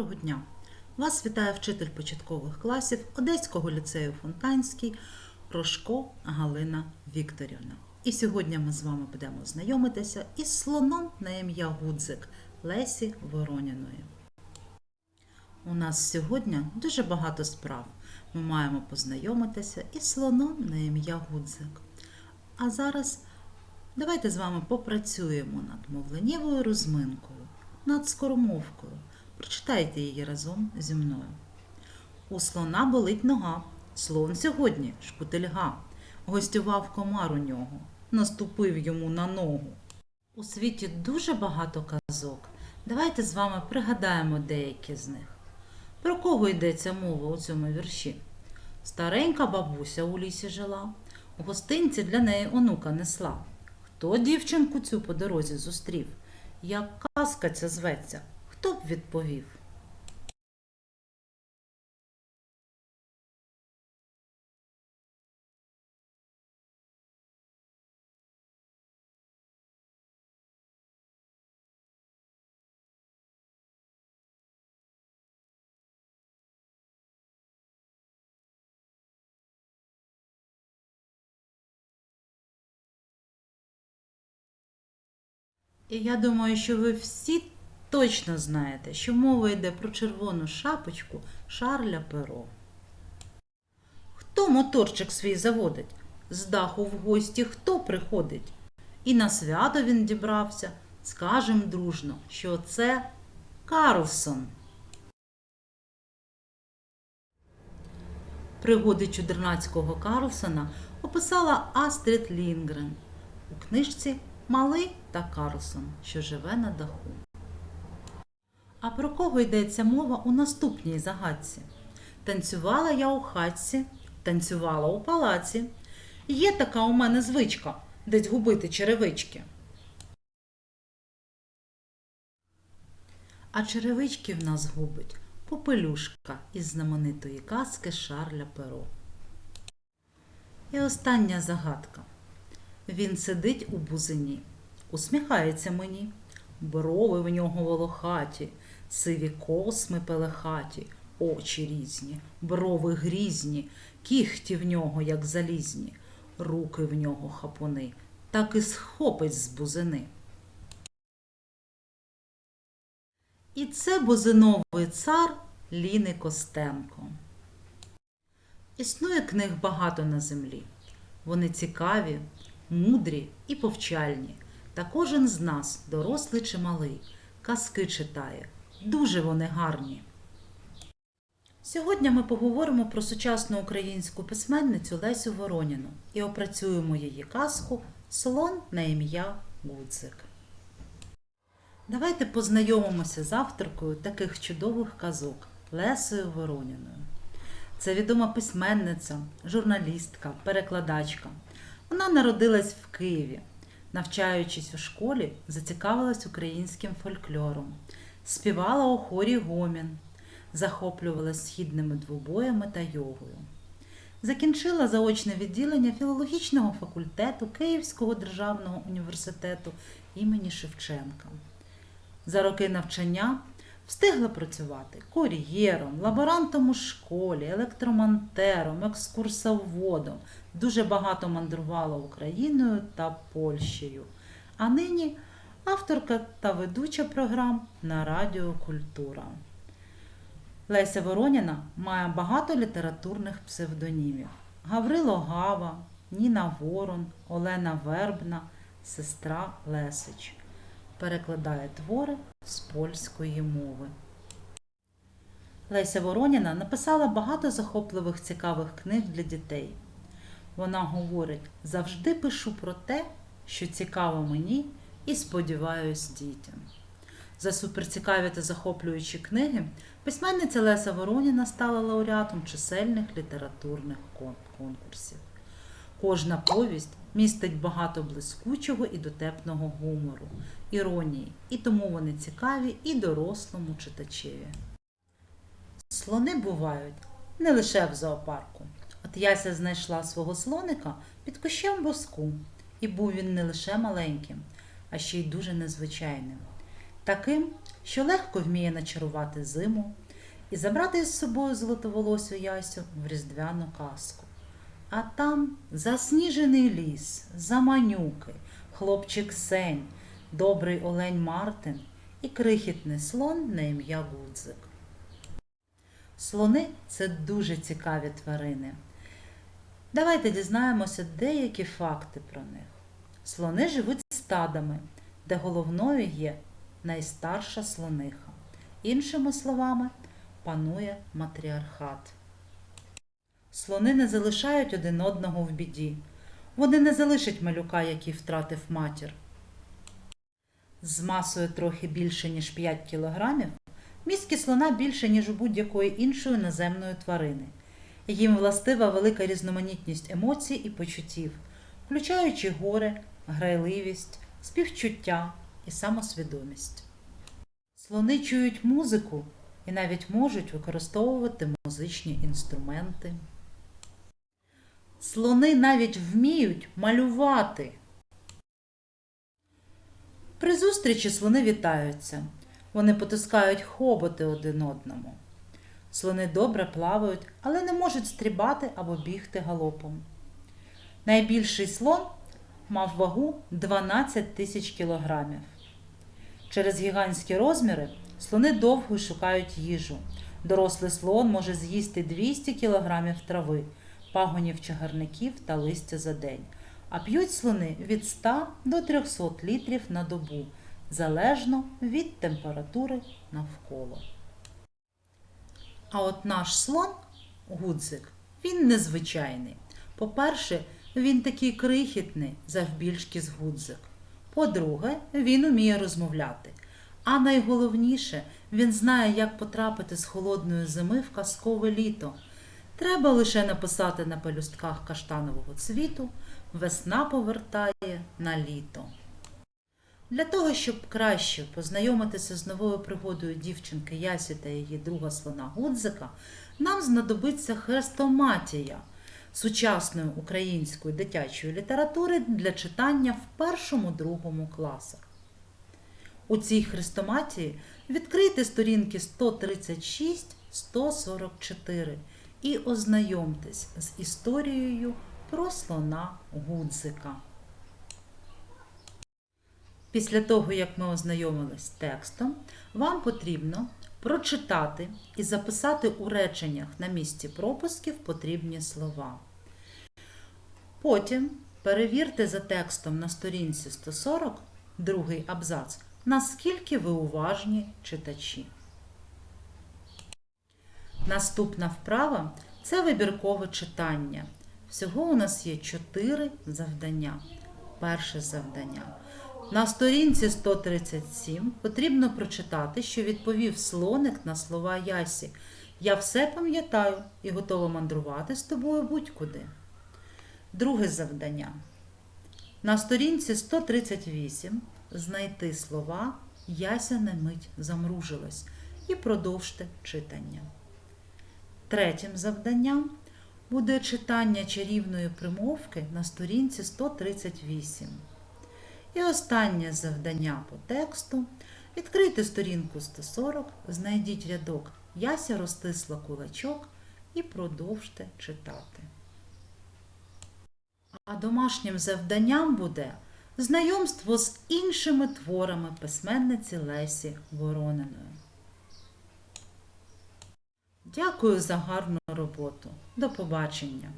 Доброго дня! Вас вітає вчитель початкових класів Одеського ліцею Фонтанський Рожко Галина Вікторівна. І сьогодні ми з вами будемо знайомитися із слоном на ім'я Гудзик Лесі Вороніної. У нас сьогодні дуже багато справ. Ми маємо познайомитися із слоном на ім'я Гудзик. А зараз давайте з вами попрацюємо над мовленнєвою розминкою, над скоромовкою. Прочитайте її разом зі мною. У слона болить нога. Слон сьогодні шкутильга. Гостював комар у нього, наступив йому на ногу. У світі дуже багато казок. Давайте з вами пригадаємо деякі з них. Про кого йдеться мова у цьому вірші? Старенька бабуся у лісі жила, у гостинці для неї онука несла. Хто дівчинку цю по дорозі зустрів? Як казка ця зветься, хто б відповів? І я думаю, що ви всі точно знаєте, що мова йде про червону шапочку Шарля Перо. Хто моторчик свій заводить? З даху в гості хто приходить? І на свято він дібрався. Скажем дружно, що це Карлсон. Пригоди чудернацького Карлсона описала Астрід Лінгрен у книжці Малий та Карлсон, що живе на даху. А про кого йдеться мова у наступній загадці? Танцювала я у хатці, танцювала у палаці. Є така у мене звичка десь губити черевички. А черевички в нас губить попелюшка із знаменитої казки Шарля Перо. І остання загадка. Він сидить у бузині, усміхається мені, брови в нього волохаті, сиві косми пелехаті, очі різні, брови грізні, кіхті в нього, як залізні, руки в нього хапуни, так і схопить з бузини. І це бузиновий цар Ліни Костенко. Існує книг багато на землі. Вони цікаві, мудрі і повчальні. Та кожен з нас, дорослий чи малий, казки читає. Дуже вони гарні. Сьогодні ми поговоримо про сучасну українську письменницю Лесю Вороніну і опрацюємо її казку Слон на ім'я Гудзик. Давайте познайомимося з авторкою таких чудових казок Лесою Вороніною. Це відома письменниця, журналістка, перекладачка. Вона народилась в Києві. Навчаючись у школі, зацікавилась українським фольклором, співала у хорі гомін, захоплювалась східними двобоями та йогою. Закінчила заочне відділення філологічного факультету Київського державного університету імені Шевченка. За роки навчання встигла працювати кур'єром, лаборантом у школі, електромонтером, екскурсоводом, дуже багато мандрувала Україною та Польщею. А нині авторка та ведуча програм на Радіо Культура. Леся Вороніна має багато літературних псевдонімів: Гаврило Гава, Ніна Ворон, Олена Вербна, сестра Лесич. Перекладає твори з польської мови. Леся Вороніна написала багато захопливих цікавих книг для дітей. Вона говорить: завжди пишу про те, що цікаво мені, і сподіваюсь дітям. За суперцікаві та захоплюючі книги письменниця Леся Вороніна стала лауреатом чисельних літературних конкурсів. Кожна повість містить багато блискучого і дотепного гумору, іронії, і тому вони цікаві і дорослому читачеві. Слони бувають не лише в зоопарку. От Яся знайшла свого слоника під кущем воску, і був він не лише маленьким, а ще й дуже незвичайним. Таким, що легко вміє начарувати зиму і забрати із собою золотоволосю Ясю в різдвяну казку. А там засніжений ліс, заманюки, хлопчик Сень, добрий олень Мартин і крихітний слон на ім'я Гудзик. Слони це дуже цікаві тварини. Давайте дізнаємося деякі факти про них. Слони живуть стадами, де головною є найстарша слониха. Іншими словами, панує матріархат. Слони не залишають один одного в біді. Вони не залишать малюка, який втратив матір. З масою трохи більше, ніж 5 кілограмів, мізки слона більше, ніж у будь-якої іншої наземної тварини. Їм властива велика різноманітність емоцій і почуттів, включаючи горе, грайливість, співчуття і самосвідомість. Слони чують музику і навіть можуть використовувати музичні інструменти. Слони навіть вміють малювати. При зустрічі слони вітаються. Вони потискають хоботи один одному. Слони добре плавають, але не можуть стрибати або бігти галопом. Найбільший слон мав вагу 12 тисяч кілограмів. Через гігантські розміри слони довго шукають їжу. Дорослий слон може з'їсти 200 кілограмів трави, пагонів чагарників та листя за день, а п'ють слони від 100 до 300 літрів на добу, залежно від температури навколо. А от наш слон, гудзик, він незвичайний. По-перше, він такий крихітний, завбільшки з гудзик. По-друге, він уміє розмовляти. А найголовніше, він знає, як потрапити з холодної зими в казкове літо. Треба лише написати на пелюстках каштанового цвіту Весна повертає на літо. Для того, щоб краще познайомитися з новою пригодою дівчинки Ясі та її друга слона Гудзика, нам знадобиться хрестоматія сучасної української дитячої літератури для читання в першому-другому класах. У цій хрестоматії відкрийте сторінки 136-144 і ознайомтесь з історією про слона Гудзика. Після того, як ми ознайомились з текстом, вам потрібно прочитати і записати у реченнях на місці пропусків потрібні слова. Потім перевірте за текстом на сторінці 140, другий абзац, наскільки ви уважні читачі. Наступна вправа це вибіркове читання. Всього у нас є 4 завдання. Перше завдання. На сторінці 137 потрібно прочитати, що відповів слоник на слова Ясі. Я все пам'ятаю і готова мандрувати з тобою будь-куди. Друге завдання. На сторінці 138 знайти слова Яся на мить замружилась і продовжте читання. Третім завданням буде читання чарівної примовки на сторінці 138. І останнє завдання по тексту. Відкрийте сторінку 140, знайдіть рядок Яся розтисла кулачок і продовжте читати. А домашнім завданням буде знайомство з іншими творами письменниці Лесі Ворониної. Дякую за гарну роботу. До побачення!